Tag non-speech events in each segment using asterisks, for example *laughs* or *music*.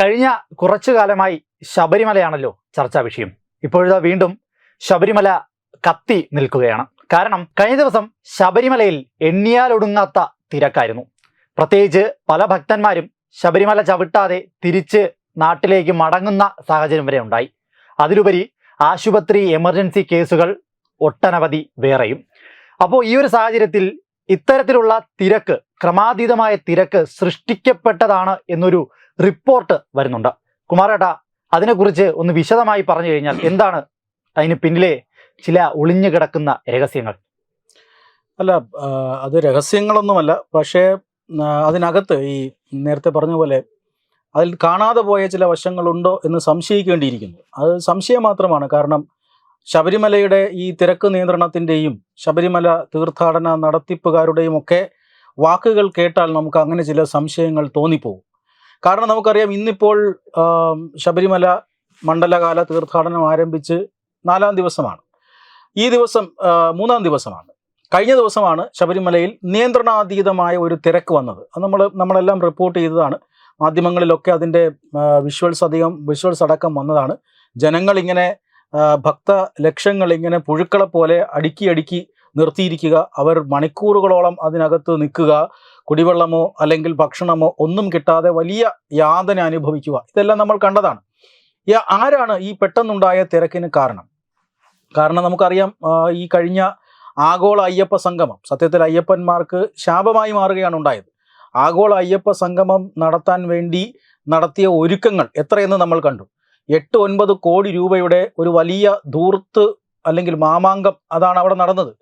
കഴിഞ്ഞ കുറച്ചു കാലമായി ശബരിമലയാണല്ലോ ചർച്ചാ വിഷയം. ഇപ്പോഴിതാ വീണ്ടും ശബരിമല കത്തി നിൽക്കുകയാണ്. കാരണം കഴിഞ്ഞ ദിവസം ശബരിമലയിൽ എണ്ണിയാലൊടുങ്ങാത്ത തിരക്കായിരുന്നു. പ്രത്യേകിച്ച് പല ഭക്തന്മാരും ശബരിമല ചവിട്ടാതെ തിരിച്ച് നാട്ടിലേക്ക് മടങ്ങുന്ന സാഹചര്യം വരെ ഉണ്ടായി. അതിലുപരി ആശുപത്രി എമർജൻസി കേസുകൾ ഒട്ടനവധി വേറെയും. അപ്പോൾ ഈ ഒരു സാഹചര്യത്തിൽ ഇത്തരത്തിലുള്ള തിരക്ക് ക്രമാതീതമായ തിരക്ക് സൃഷ്ടിക്കപ്പെട്ടതാണ് എന്നൊരു റിപ്പോർട്ട് വരുന്നുണ്ട്. കുമാരേട്ട അതിനെക്കുറിച്ച് ഒന്ന് വിശദമായി പറഞ്ഞു കഴിഞ്ഞാൽ എന്താണ് അതിന് പിന്നിലെ ചില ഒളിഞ്ഞു കിടക്കുന്ന രഹസ്യങ്ങൾ? അല്ല അത് രഹസ്യങ്ങളൊന്നുമല്ല. പക്ഷേ അതിനകത്ത് ഈ നേരത്തെ പറഞ്ഞ പോലെ അതിൽ കാണാതെ പോയ ചില വശങ്ങളുണ്ടോ എന്ന് സംശയിക്കേണ്ടിയിരിക്കുന്നു. അത് സംശയം മാത്രമാണ്. കാരണം ശബരിമലയുടെ ഈ തിരക്ക് നിയന്ത്രണത്തിന്റെയും ശബരിമല തീർത്ഥാടന നടത്തിപ്പുകാരുടെയും ഒക്കെ വാക്കുകൾ കേട്ടാൽ നമുക്ക് അങ്ങനെ ചില സംശയങ്ങൾ തോന്നിപ്പോകും. കാരണം നമുക്കറിയാം ഇന്നിപ്പോൾ ശബരിമല മണ്ഡലകാല തീർത്ഥാടനം ആരംഭിച്ച് നാലാം ദിവസമാണ്. ഈ ദിവസം മൂന്നാം ദിവസമാണ്. കഴിഞ്ഞ ദിവസമാണ് ശബരിമലയിൽ നിയന്ത്രണാതീതമായ ഒരു തിരക്ക് വന്നത്. അത് നമ്മൾ നമ്മളെല്ലാം റിപ്പോർട്ട് ചെയ്തതാണ്. മാധ്യമങ്ങളിലൊക്കെ അതിന്റെ വിഷ്വൽസ് അധികം വിഷ്വൽസ് അടക്കം വന്നതാണ്. ജനങ്ങളിങ്ങനെ ഭക്ത ലക്ഷങ്ങൾ ഇങ്ങനെ പുഴുക്കളെ പോലെ അടുക്കി അടുക്കി നിർത്തിയിരിക്കുക. അവർ മണിക്കൂറുകളോളം അതിനകത്ത് നിൽക്കുക. കുടിവെള്ളമോ അല്ലെങ്കിൽ ഭക്ഷണമോ ഒന്നും കിട്ടാതെ വലിയ യാതന അനുഭവിക്കുക. ഇതെല്ലാം നമ്മൾ കണ്ടതാണ്. ആരാണ് ഈ പെട്ടെന്നുണ്ടായ തിരക്കിന് കാരണം? കാരണം നമുക്കറിയാം ഈ കഴിഞ്ഞ ആഗോള അയ്യപ്പ സംഗമം സത്യത്തിൽ അയ്യപ്പന്മാർക്ക് ശാപമായി മാറുകയാണ് ഉണ്ടായത്. ആഗോള അയ്യപ്പ സംഗമം നടത്താൻ വേണ്ടി നടത്തിയ ഒരുക്കങ്ങൾ എത്രയെന്ന് നമ്മൾ കണ്ടു. എട്ട് ഒൻപത് കോടി രൂപയുടെ ഒരു വലിയ ധൂർത്ത് അല്ലെങ്കിൽ മാമാങ്കം അതാണ് അവിടെ നടന്നത്.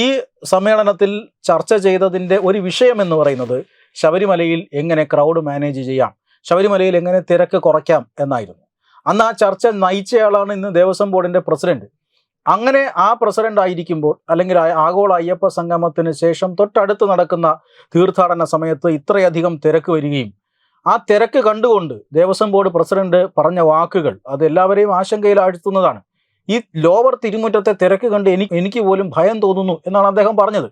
ഈ സമ്മേളനത്തിൽ ചർച്ച ചെയ്തതിന്റെ ഒരു വിഷയം എന്ന് പറയുന്നത് ശബരിമലയിൽ എങ്ങനെ ക്രൗഡ് മാനേജ് ചെയ്യാം ശബരിമലയിൽ എങ്ങനെ തിരക്ക് കുറയ്ക്കാം എന്നായിരുന്നു. അന്ന് ആ ചർച്ച നയിച്ചയാളാണ് ഇന്ന് ദേവസ്വം ബോർഡിന്റെ പ്രസിഡന്റ്. അങ്ങനെ ആ പ്രസിഡന്റ് ആയിരിക്കുമ്പോൾ അല്ലെങ്കിൽ ആഗോള അയ്യപ്പ സംഗമത്തിന് ശേഷം തൊട്ടടുത്ത് നടക്കുന്ന തീർത്ഥാടന സമയത്ത് ഇത്രയധികം തിരക്ക് വരികയും ആ തിരക്ക് കണ്ടുകൊണ്ട് ദേവസ്വം ബോർഡ് പ്രസിഡന്റ് പറഞ്ഞ വാക്കുകൾ അത് എല്ലാവരെയും ആശങ്കയിൽ ആഴ്ത്തുന്നതാണ്. ഈ ലോവർ തിരുമുറ്റത്തെ തിരക്ക് കണ്ട് എനിക്ക് എനിക്ക് പോലും ഭയം തോന്നുന്നു എന്നാണ് അദ്ദേഹം പറഞ്ഞത്.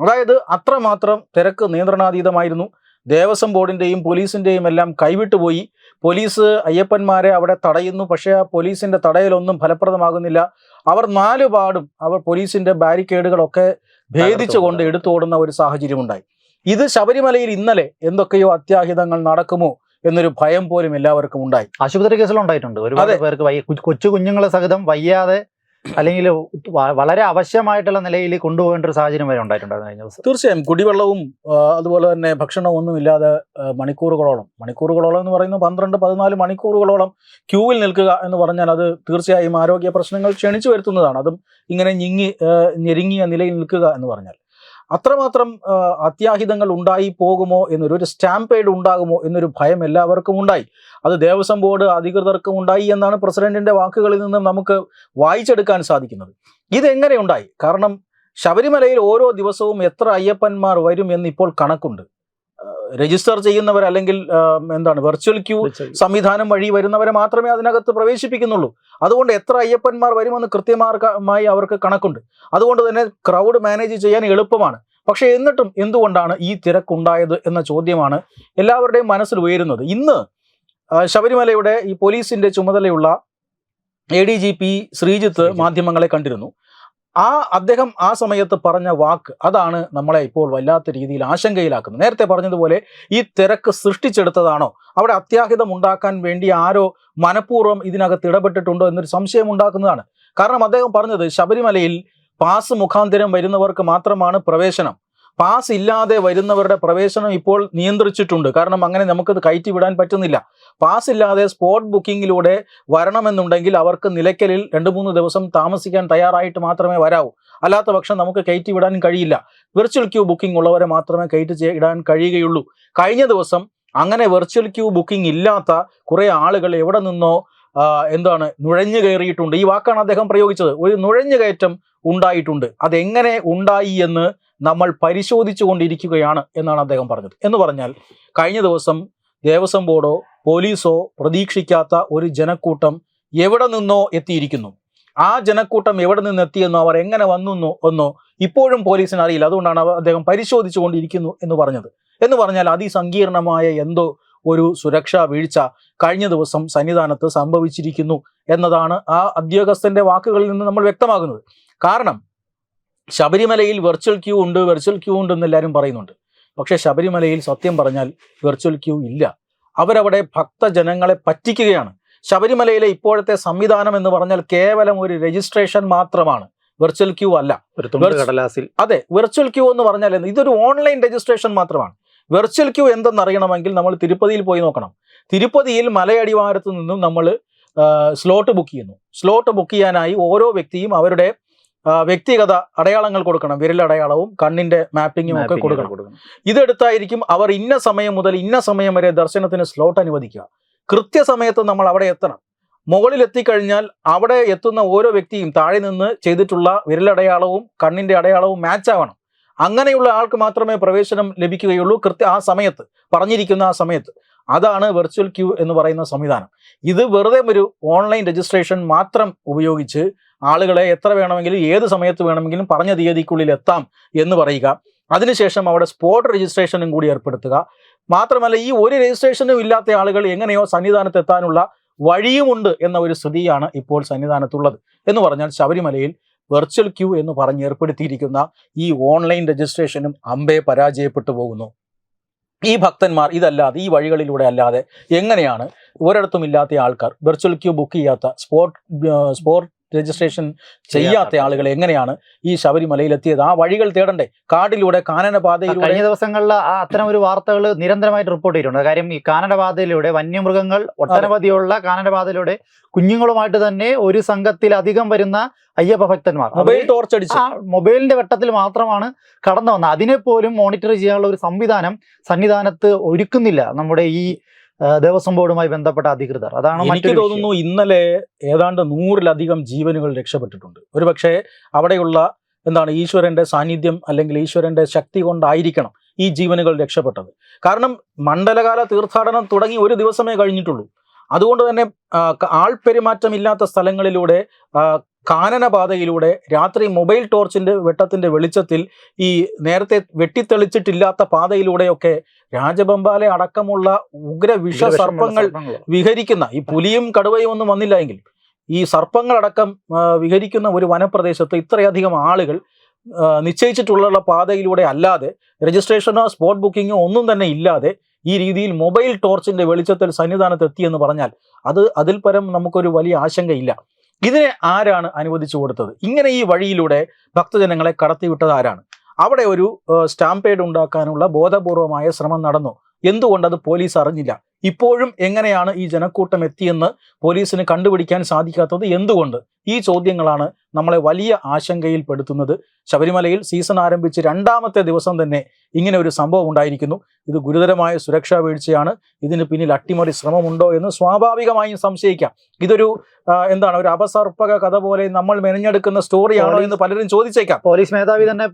അതായത് അത്രമാത്രം തിരക്ക് നിയന്ത്രണാതീതമായിരുന്നു. ദേവസ്വം ബോർഡിന്റെയും പോലീസിന്റെയും എല്ലാം കൈവിട്ടുപോയി പോലീസ് അയ്യപ്പന്മാരെ അവിടെ തടയുന്നു. പക്ഷേ ആ പോലീസിന്റെ തടയലൊന്നും ഫലപ്രദമാകുന്നില്ല. അവർ നാലുപാടും അവർ പോലീസിന്റെ ബാരിക്കേഡുകളൊക്കെ ഭേദിച്ചുകൊണ്ട് എടുത്തോടുന്ന ഒരു സാഹചര്യമുണ്ടായി. ഇത് ശബരിമലയിൽ ഇന്നലെ എന്തൊക്കെയോ അത്യാഹിതങ്ങൾ നടക്കുമോ എന്നൊരു ഭയം പോലും എല്ലാവർക്കും ഉണ്ടായി. ആശുപത്രി കേസിലുണ്ടായിട്ടുണ്ട് ഒരുപാട് പേർക്ക് വയ്യ കൊച്ചു കുഞ്ഞുങ്ങളെ സഹിതം വയ്യാതെ അല്ലെങ്കിൽ വളരെ അവശ്യമായിട്ടുള്ള നിലയിൽ കൊണ്ടുപോകേണ്ട ഒരു സാഹചര്യം വരെ ഉണ്ടായിട്ടുണ്ടായിരുന്നു കഴിഞ്ഞ ദിവസം. തീർച്ചയായും കുടിവെള്ളവും അതുപോലെ തന്നെ ഭക്ഷണവും ഒന്നും ഇല്ലാതെ മണിക്കൂറുകളോളം മണിക്കൂറുകളോളം എന്ന് പറയുന്നത് പന്ത്രണ്ട് പതിനാല് മണിക്കൂറുകളോളം ക്യൂവിൽ നിൽക്കുക എന്ന് പറഞ്ഞാൽ അത് തീർച്ചയായും ആരോഗ്യ പ്രശ്നങ്ങൾ ക്ഷണിച്ചു വരുത്തുന്നതാണ്. അതും ഇങ്ങനെ ഞെങ്ങി ഞെരുങ്ങിയ നിലയിൽ നിൽക്കുക എന്ന് പറഞ്ഞാൽ. അത്രമാത്രം അത്യാഹിതങ്ങൾ ഉണ്ടായി പോകുമോ എന്നൊരു ഒരു സ്റ്റാമ്പേഡ് ഉണ്ടാകുമോ എന്നൊരു ഭയം എല്ലാവർക്കും ഉണ്ടായി. അത് ദേവസ്വം ബോർഡ് അധികൃതർക്കും ഉണ്ടായി എന്നാണ് പ്രസിഡന്റിന്റെ വാക്കുകളിൽ നിന്നും നമുക്ക് വായിച്ചെടുക്കാൻ സാധിക്കുന്നത്. ഇതെങ്ങനെ ഉണ്ടായി? കാരണം ശബരിമലയിൽ ഓരോ ദിവസവും എത്ര അയ്യപ്പന്മാർ വരും എന്നിപ്പോൾ കണക്കുണ്ട്. രജിസ്റ്റർ ചെയ്യുന്നവർ അല്ലെങ്കിൽ എന്താണ് വെർച്വൽ ക്യൂ സംവിധാനം വഴി വരുന്നവരെ മാത്രമേ അതിനകത്ത് പ്രവേശിപ്പിക്കുന്നുള്ളൂ. അതുകൊണ്ട് എത്ര അയ്യപ്പന്മാർ വരുമെന്ന് കൃത്യമായി അവർക്ക് കണക്കുണ്ട്. അതുകൊണ്ട് തന്നെ ക്രൗഡ് മാനേജ് ചെയ്യാൻ എളുപ്പമാണ്. പക്ഷേ എന്നിട്ടും എന്തുകൊണ്ടാണ് ഈ തിരക്കുണ്ടായത് എന്ന ചോദ്യമാണ് എല്ലാവരുടെയും മനസ്സിൽ ഉയരുന്നത്. ഇന്ന് ശബരിമലയുടെ ഈ പോലീസിന്റെ ചുമതലയുള്ള A D G P Sreejith Sreejith. മാധ്യമങ്ങളെ കണ്ടിരുന്നു. ആ അദ്ദേഹം ആ സമയത്ത് പറഞ്ഞ വാക്ക് അതാണ് നമ്മളെ ഇപ്പോൾ വല്ലാത്ത രീതിയിൽ ആശങ്കയിലാക്കുന്നത്. നേരത്തെ പറഞ്ഞതുപോലെ ഈ തിരക്ക് സൃഷ്ടിച്ചെടുത്തതാണോ? അവിടെ അത്യാഹിതം ഉണ്ടാക്കാൻ വേണ്ടി ആരോ മനഃപൂർവം ഇതിനകത്ത് ഇടപെട്ടിട്ടുണ്ടോ എന്നൊരു സംശയം ഉണ്ടാക്കുന്നതാണ്. കാരണം അദ്ദേഹം പറഞ്ഞത് ശബരിമലയിൽ പാസ് മുഖാന്തരം വരുന്നവർക്ക് മാത്രമാണ് പ്രവേശനം. പാസ് ഇല്ലാതെ വരുന്നവരുടെ പ്രവേശനം ഇപ്പോൾ നിയന്ത്രിച്ചിട്ടുണ്ട്. കാരണം അങ്ങനെ നമുക്കത് കയറ്റി വിടാൻ പറ്റുന്നില്ല. പാസ് ഇല്ലാതെ സ്പോട്ട് ബുക്കിങ്ങിലൂടെ വരണമെന്നുണ്ടെങ്കിൽ അവർക്ക് നിലയ്ക്കലിൽ രണ്ട് മൂന്ന് ദിവസം താമസിക്കാൻ തയ്യാറായിട്ട് മാത്രമേ വരാവൂ. അല്ലാത്ത പക്ഷം നമുക്ക് കയറ്റി വിടാൻ കഴിയില്ല. വെർച്വൽ ക്യൂ ബുക്കിംഗ് ഉള്ളവരെ മാത്രമേ കയറ്റി ഇടാൻ കഴിയുകയുള്ളൂ. കഴിഞ്ഞ ദിവസം അങ്ങനെ വെർച്വൽ ക്യൂ ബുക്കിംഗ് ഇല്ലാത്ത കുറേ ആളുകൾ എവിടെ നിന്നോ എന്താണ് നുഴഞ്ഞു കയറിയിട്ടുണ്ട്. ഈ വാക്കാണ് അദ്ദേഹം പ്രയോഗിച്ചത്. ഒരു നുഴഞ്ഞു കയറ്റം ഉണ്ടായിട്ടുണ്ട്. അതെങ്ങനെ ഉണ്ടായി എന്ന് നമ്മൾ പരിശോധിച്ചു കൊണ്ടിരിക്കുകയാണ് എന്നാണ് അദ്ദേഹം പറഞ്ഞത്. എന്ന് പറഞ്ഞാൽ കഴിഞ്ഞ ദിവസം ദേവസ്വം ബോർഡോ പോലീസോ പ്രതീക്ഷിക്കാത്ത ഒരു ജനക്കൂട്ടം എവിടെ നിന്നോ എത്തിയിരിക്കുന്നു. ആ ജനക്കൂട്ടം എവിടെ നിന്ന് എത്തിയെന്നോ അവർ എങ്ങനെ വന്നു എന്നോ ഇപ്പോഴും പോലീസിന് അറിയില്ല. അതുകൊണ്ടാണ് അദ്ദേഹം പരിശോധിച്ചു കൊണ്ടിരിക്കുന്നു എന്ന് പറഞ്ഞത്. എന്ന് പറഞ്ഞാൽ അതിസങ്കീർണമായ എന്തോ ഒരു സുരക്ഷാ വീഴ്ച കഴിഞ്ഞ ദിവസം സന്നിധാനത്ത് സംഭവിച്ചിരിക്കുന്നു എന്നതാണ് ആ ഉദ്യോഗസ്ഥന്റെ വാക്കുകളിൽ നിന്ന് നമ്മൾ വ്യക്തമാകുന്നത്. കാരണം ശബരിമലയിൽ വെർച്വൽ ക്യൂ ഉണ്ട് വെർച്വൽ ക്യൂ ഉണ്ട് എന്ന് എല്ലാവരും പറയുന്നുണ്ട്. പക്ഷെ ശബരിമലയിൽ സത്യം പറഞ്ഞാൽ വെർച്വൽ ക്യൂ ഇല്ല. അവരവിടെ ഭക്തജനങ്ങളെ പറ്റിക്കുകയാണ്. ശബരിമലയിലെ ഇപ്പോഴത്തെ സംവിധാനം എന്ന് പറഞ്ഞാൽ കേവലം ഒരു രജിസ്ട്രേഷൻ മാത്രമാണ്. വെർച്വൽ ക്യൂ അല്ല. കടലാസിൽ. അതെ വെർച്വൽ ക്യൂ എന്ന് പറഞ്ഞാൽ? ഇതൊരു ഓൺലൈൻ രജിസ്ട്രേഷൻ മാത്രമാണ്. വെർച്വൽ ക്യൂ എന്തെന്നറിയണമെങ്കിൽ നമ്മൾ തിരുപ്പതിയിൽ പോയി നോക്കണം. തിരുപ്പതിയിൽ മലയടിവാരത്ത് നിന്നും നമ്മൾ സ്ലോട്ട് ബുക്ക് ചെയ്യുന്നു. സ്ലോട്ട് ബുക്ക് ചെയ്യാനായി ഓരോ വ്യക്തിയും അവരുടെ വ്യക്തിഗത അടയാളങ്ങൾ കൊടുക്കണം. വിരലടയാളവും കണ്ണിന്റെ മാപ്പിങ്ങും ഒക്കെ കൊടുക്കണം. കൊടുക്കണം. ഇതെടുത്തായിരിക്കും അവർ ഇന്ന സമയം മുതൽ ഇന്ന സമയം വരെ ദർശനത്തിന് സ്ലോട്ട് അനുവദിക്കുക. കൃത്യസമയത്ത് നമ്മൾ അവിടെ എത്തണം. മുകളിൽ എത്തിക്കഴിഞ്ഞാൽ അവിടെ എത്തുന്ന ഓരോ വ്യക്തിയും താഴെ നിന്ന് ചെയ്തിട്ടുള്ള വിരലടയാളവും കണ്ണിന്റെ അടയാളവും മാച്ച് ആവണം അങ്ങനെയുള്ള ആൾക്ക് മാത്രമേ പ്രവേശനം ലഭിക്കുകയുള്ളൂ. കൃത്യ ആ സമയത്ത് പറഞ്ഞിരിക്കുന്ന ആ സമയത്ത്. അതാണ് വെർച്വൽ ക്യൂ എന്ന് പറയുന്ന സംവിധാനം. ഇത് വെറുതെ ഒരു ഓൺലൈൻ രജിസ്ട്രേഷൻ മാത്രം ഉപയോഗിച്ച് ആളുകളെ എത്ര വേണമെങ്കിലും ഏത് സമയത്ത് വേണമെങ്കിലും പറഞ്ഞ തീയതിക്കുള്ളിൽ എത്താം എന്ന് പറയുക. അതിനുശേഷം അവിടെ സ്പോട്ട് രജിസ്ട്രേഷനും കൂടി ഏർപ്പെടുത്തുക. മാത്രമല്ല ഈ ഒരു രജിസ്ട്രേഷനും ഇല്ലാത്ത ആളുകൾ എങ്ങനെയോ സന്നിധാനത്ത് എത്താനുള്ള വഴിയുമുണ്ട് എന്ന ഒരു സ്ഥിതിയാണ് ഇപ്പോൾ സന്നിധാനത്തുള്ളത് എന്ന് പറഞ്ഞാൽ ശബരിമലയിൽ വെർച്വൽ ക്യൂ എന്ന് പറഞ്ഞ് ഏർപ്പെടുത്തിയിരിക്കുന്ന ഈ ഓൺലൈൻ രജിസ്ട്രേഷനും അമ്പേ പരാജയപ്പെട്ടു പോകുന്നു. ഈ ഭക്തന്മാർ ഇതല്ലാതെ ഈ വഴികളിലൂടെ അല്ലാതെ എങ്ങനെയാണ് ഒരിടത്തും ഇല്ലാത്ത ആൾക്കാർ വെർച്വൽ ക്യൂ ബുക്ക് ചെയ്യാത്ത സ്പോട്ട് സ്പോട്ട് രജിസ്ട്രേഷൻ ചെയ്യാത്ത ആളുകൾ എങ്ങനെയാണ് ഈ ശബരിമലയിൽ എത്തിയത്? ആ വഴികൾ തേടണ്ടേ? കാടിലൂടെ കാനന കഴിഞ്ഞ ദിവസങ്ങളിൽ അത്തരം ഒരു വാർത്തകൾ നിരന്തരമായിട്ട് റിപ്പോർട്ട് ചെയ്തിട്ടുണ്ട്. കാര്യം ഈ കാനനപാതയിലൂടെ വന്യമൃഗങ്ങൾ ഒട്ടനവധിയുള്ള കാനനപാതയിലൂടെ കുഞ്ഞുങ്ങളുമായിട്ട് തന്നെ ഒരു സംഘത്തിലധികം വരുന്ന അയ്യപ്പ ഭക്തന്മാർ. മൊബൈൽ ടോർച്ചടിച്ച് ടോർച്ച് അടിച്ച്. ആ മൊബൈലിന്റെ വെട്ടത്തിൽ മാത്രമാണ് കടന്നു വന്നത്. അതിനെ പോലും മോണിറ്റർ ചെയ്യാനുള്ള ഒരു സംവിധാനം സന്നിധാനത്ത് ഒരുക്കുന്നില്ല. നമ്മുടെ ഈ ദേവസ്വം ബോർഡുമായി ബന്ധപ്പെട്ട അധികൃതർ. അതാണ് എനിക്ക് തോന്നുന്നു ഇന്നലെ ഏതാണ്ട് നൂറിലധികം ജീവനുകൾ രക്ഷപ്പെട്ടിട്ടുണ്ട്. ഒരുപക്ഷെ അവിടെയുള്ള എന്താണ് ഈശ്വരന്റെ സാന്നിധ്യം അല്ലെങ്കിൽ ഈശ്വരന്റെ ശക്തി കൊണ്ടായിരിക്കണം ഈ ജീവനുകൾ രക്ഷപ്പെട്ടത്. കാരണം മണ്ഡലകാല തീർത്ഥാടനം തുടങ്ങി ഒരു ദിവസമേ കഴിഞ്ഞിട്ടുള്ളൂ. അതുകൊണ്ട് തന്നെ ആൾപെരുമാറ്റമില്ലാത്ത സ്ഥലങ്ങളിലൂടെ കാനനപാതയിലൂടെ രാത്രി മൊബൈൽ ടോർച്ചിന്റെ വെട്ടത്തിന്റെ വെളിച്ചത്തിൽ ഈ നേരത്തെ വെട്ടിത്തെളിച്ചിട്ടില്ലാത്ത പാതയിലൂടെയൊക്കെ രാജബമ്പാലെ അടക്കമുള്ള ഉഗ്ര വിഷ സർപ്പങ്ങൾ വിഹരിക്കുന്ന ഈ പുലിയും കടുവയും ഒന്നും വന്നില്ല എങ്കിൽ ഈ സർപ്പങ്ങളടക്കം വിഹരിക്കുന്ന ഒരു വനപ്രദേശത്ത് ഇത്രയധികം ആളുകൾ നിശ്ചയിച്ചിട്ടുള്ള പാതയിലൂടെ അല്ലാതെ രജിസ്ട്രേഷനോ സ്പോട്ട് ബുക്കിങ്ങോ ഒന്നും തന്നെ ഇല്ലാതെ ഈ രീതിയിൽ മൊബൈൽ ടോർച്ചിന്റെ വെളിച്ചത്തിൽ സന്നിധാനത്ത് എത്തിയെന്ന് പറഞ്ഞാൽ അത് അതിൽ പരം നമുക്കൊരു വലിയ ആശങ്കയില്ല. ഇതിനെ ആരാണ് അനുവദിച്ചു കൊടുത്തത്? ഇങ്ങനെ ഈ വഴിയിലൂടെ ഭക്തജനങ്ങളെ കടത്തിവിട്ടത് ആരാണ്? അവിടെ ഒരു സ്റ്റാമ്പേഡ് ഉണ്ടാക്കാനുള്ള ബോധപൂർവമായ ശ്രമം നടന്നു. എന്തുകൊണ്ടത് പോലീസ് അറിഞ്ഞില്ല? ഇപ്പോഴും എങ്ങനെയാണ് ഈ ജനക്കൂട്ടം എത്തിയെന്ന് പോലീസിന് കണ്ടുപിടിക്കാൻ സാധിക്കാത്തത് എന്തുകൊണ്ട്? ഈ ചോദ്യങ്ങളാണ് നമ്മളെ വലിയ ആശങ്കയിൽപ്പെടുത്തുന്നത്. ശബരിമലയിൽ സീസൺ ആരംഭിച്ച് രണ്ടാമത്തെ ദിവസം തന്നെ ഇങ്ങനെ ഒരു സംഭവം ഉണ്ടായിരിക്കുന്നു. ഇത് ഗുരുതരമായ സുരക്ഷാ വീഴ്ചയാണ്. ഇതിന് പിന്നിൽ അട്ടിമറി ശ്രമമുണ്ടോ എന്ന് സ്വാഭാവികമായും സംശയിക്കാം. ഇതൊരു എന്താണ് ഒരു അപസർപ്പക കഥ പോലെ നമ്മൾ മെനഞ്ഞെടുക്കുന്ന സ്റ്റോറിയാണോ എന്ന് പലരും ചോദിച്ചേക്കാം. പോലീസ് മേധാവി തന്നെ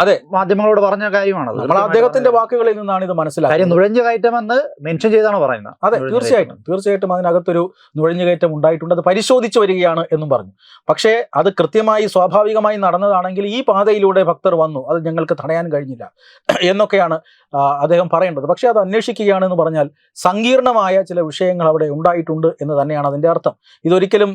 അതെ. മാധ്യമങ്ങളോട് പറഞ്ഞ കാര്യമാണ്. നമ്മൾ അദ്ദേഹത്തിന്റെ വാക്കുകളിൽ നിന്നാണ് ഇത് മനസ്സിലാക്കുന്നത്. നുഴഞ്ഞു കയറ്റമെന്ന് മെൻഷൻ ചെയ്താണ് പറയുന്നത്. അതെ നുഴഞ്ഞു തീർച്ചയായിട്ടും തീർച്ചയായിട്ടും അതിനകത്തൊരു നുഴഞ്ഞുകയറ്റം ഉണ്ടായിട്ടുണ്ട്. അത് പരിശോധിച്ചു വരികയാണ് എന്നും പറഞ്ഞു. പക്ഷേ അത് കൃത്യമായി സ്വാഭാവികമായി നടന്നതാണെങ്കിൽ ഈ പാതയിലൂടെ ഭക്തർ വന്നു. അത് ഞങ്ങൾക്ക് തടയാൻ കഴിഞ്ഞില്ല. എന്നൊക്കെയാണ് അദ്ദേഹം പറയേണ്ടത്. പക്ഷേ അത് അന്വേഷിക്കുകയാണെന്ന് പറഞ്ഞാൽ സങ്കീർണമായ ചില വിഷയങ്ങൾ അവിടെ ഉണ്ടായിട്ടുണ്ട് എന്ന് തന്നെയാണ് അതിന്റെ അർത്ഥം. ഇതൊരിക്കലും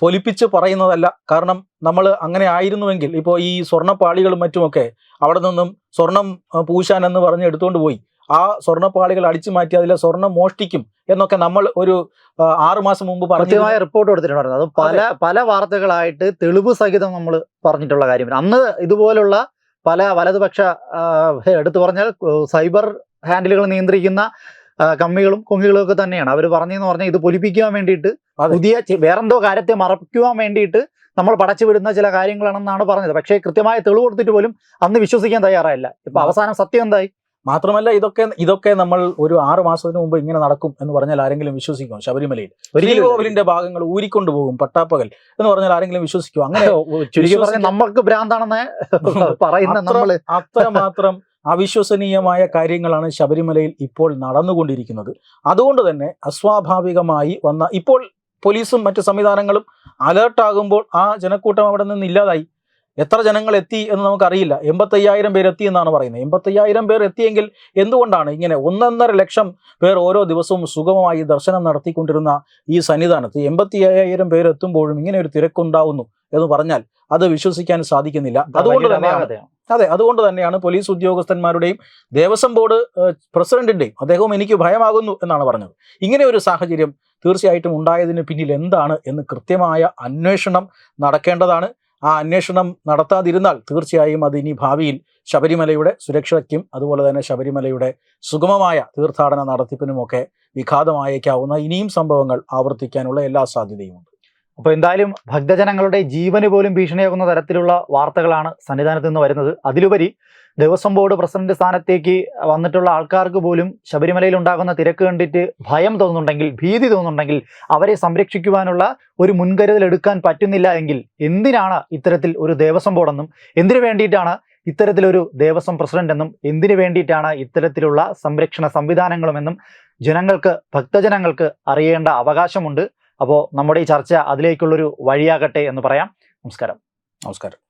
പൊലിപ്പിച്ച് പറയുന്നതല്ല. കാരണം നമ്മൾ അങ്ങനെ ആയിരുന്നുവെങ്കിൽ ഇപ്പോൾ ഈ സ്വർണപ്പാളികളും മറ്റുമൊക്കെ അവിടെ നിന്നും സ്വർണം പൂശാൻ എന്ന് പറഞ്ഞ് എടുത്തുകൊണ്ട് പോയി. ആ സ്വർണപ്പാളികൾ അടിച്ചു മാറ്റി അതിലെ സ്വർണം മോഷ്ടിക്കും എന്നൊക്കെ നമ്മൾ ഒരു ആറുമാസം മാസം മുമ്പ് പറഞ്ഞു കൃത്യമായ റിപ്പോർട്ട് കൊടുത്തിട്ടുണ്ടായിരുന്നു. അത് പല പല വാർത്തകളായിട്ട് തെളിവ് സഹിതം നമ്മൾ പറഞ്ഞിട്ടുള്ള കാര്യം അന്ന് ഇതുപോലുള്ള പല വലതുപക്ഷ എടുത്തു പറഞ്ഞാൽ സൈബർ ഹാൻഡിലുകൾ നിയന്ത്രിക്കുന്ന കമ്മികളും കൊങ്ങികളും ഒക്കെ തന്നെയാണ്. അവർ പറഞ്ഞെന്ന് പറഞ്ഞാൽ ഇത് പൊലിപ്പിക്കുവാൻ വേണ്ടിയിട്ട് പുതിയ വേറെന്തോ കാര്യത്തെ മറയ്ക്കുവാൻ വേണ്ടിയിട്ട് നമ്മൾ പടച്ചു വിടുന്ന ചില കാര്യങ്ങളാണെന്നാണ് പറഞ്ഞത്. പക്ഷേ കൃത്യമായ തെളിവ് കൊടുത്തിട്ട് പോലും അന്ന് വിശ്വസിക്കാൻ തയ്യാറായില്ല. ഇപ്പൊ അവസാനം സത്യം എന്തായി? മാത്രമല്ല ഇതൊക്കെ ഇതൊക്കെ നമ്മൾ ഒരു ആറു മാസത്തിന് മുമ്പ് ഇങ്ങനെ നടക്കും എന്ന് പറഞ്ഞാൽ ആരെങ്കിലും വിശ്വസിക്കും ശബരിമലയിൽ. ശ്രീകോവിലിന്റെ ഭാഗങ്ങൾ ഊരിക്കൊണ്ടു പോകും പട്ടാപ്പകൽ എന്ന് പറഞ്ഞാൽ ആരെങ്കിലും വിശ്വസിക്കും അങ്ങനെ ചുരുക്കി പറഞ്ഞാൽ നമ്മൾക്ക് ഭ്രാന്താണെന്ന് *laughs* പറയുന്ന അത്ര- മാത്രം *laughs* അത്രമാത്രം അവിശ്വസനീയമായ കാര്യങ്ങളാണ് ശബരിമലയിൽ ഇപ്പോൾ നടന്നുകൊണ്ടിരിക്കുന്നത്. അതുകൊണ്ട് തന്നെ അസ്വാഭാവികമായി വന്ന ഇപ്പോൾ പോലീസും മറ്റു സംവിധാനങ്ങളും അലേർട്ടാകുമ്പോൾ ആ ജനക്കൂട്ടം അവിടെ നിന്ന് ഇല്ലാതായി. എത്ര ജനങ്ങൾ എത്തി എന്ന് നമുക്കറിയില്ല. എൺപത്തയ്യായിരം പേർ എത്തി എന്നാണ് പറയുന്നത്. എൺപത്തയ്യായിരം പേർ എത്തിയെങ്കിൽ എന്തുകൊണ്ടാണ് ഇങ്ങനെ ഒന്നൊന്നര ലക്ഷം പേർ ഓരോ ദിവസവും സുഗമമായി ദർശനം നടത്തിക്കൊണ്ടിരുന്ന ഈ സന്നിധാനത്ത്? എൺപത്തി അയ്യായിരം പേർ എത്തുമ്പോഴും ഇങ്ങനെ ഒരു തിരക്കുണ്ടാവുന്നു എന്ന് പറഞ്ഞാൽ അത് വിശ്വസിക്കാൻ സാധിക്കുന്നില്ല. അതുകൊണ്ട് തന്നെ തന്നെയാണ് അതെ അതുകൊണ്ട് തന്നെയാണ് പോലീസ് ഉദ്യോഗസ്ഥന്മാരുടെയും ദേവസ്വം ബോർഡ് പ്രസിഡന്റിന്റെയും അദ്ദേഹവും എനിക്ക് ഭയമാകുന്നു എന്നാണ് പറഞ്ഞത്. ഇങ്ങനെ ഒരു സാഹചര്യം തീർച്ചയായിട്ടും ഉണ്ടായതിന് പിന്നിൽ എന്താണ് എന്ന് കൃത്യമായ അന്വേഷണം നടക്കേണ്ടതാണ്. ആ അന്വേഷണം നടത്താതിരുന്നാൽ തീർച്ചയായും അത് ഇനി ഭാവിയിൽ ശബരിമലയുടെ സുരക്ഷയ്ക്കും അതുപോലെ തന്നെ ശബരിമലയുടെ സുഗമമായ തീർത്ഥാടന നടത്തിപ്പിനുമൊക്കെ വിഘാതമായേക്കാവുന്ന ഇനിയും സംഭവങ്ങൾ ആവർത്തിക്കാനുള്ള എല്ലാ സാധ്യതയുമുണ്ട്. അപ്പോൾ എന്തായാലും ഭക്തജനങ്ങളുടെ ജീവന് പോലും ഭീഷണിയാകുന്ന തരത്തിലുള്ള വാർത്തകളാണ് സന്നിധാനത്ത് നിന്ന് വരുന്നത്. അതിലുപരി ദേവസ്വം ബോർഡ് പ്രസിഡന്റ് സ്ഥാനത്തേക്ക് വന്നിട്ടുള്ള ആൾക്കാർക്ക് പോലും ശബരിമലയിൽ ഉണ്ടാകുന്ന തിരക്ക് കണ്ടിട്ട് ഭയം തോന്നുന്നുണ്ടെങ്കിൽ ഭീതി തോന്നുന്നുണ്ടെങ്കിൽ അവരെ സംരക്ഷിക്കുവാനുള്ള ഒരു മുൻകരുതൽ എടുക്കാൻ പറ്റുന്നില്ല എങ്കിൽ എന്തിനാണ് ഇത്തരത്തിൽ ഒരു ദേവസ്വം ബോർഡെന്നും എന്തിനു വേണ്ടിയിട്ടാണ് ഇത്തരത്തിലൊരു ദേവസ്വം പ്രസിഡന്റ് എന്നും എന്തിനു വേണ്ടിയിട്ടാണ് ഇത്തരത്തിലുള്ള സംരക്ഷണ സംവിധാനങ്ങളുമെന്നും ജനങ്ങൾക്ക് ഭക്തജനങ്ങൾക്ക് അറിയേണ്ട അവകാശമുണ്ട്. അപ്പോൾ നമ്മുടെ ഈ ചർച്ച അതിലേക്കുള്ളൊരു വഴിയാകട്ടെ എന്ന് പറയാം. നമസ്കാരം. നമസ്കാരം.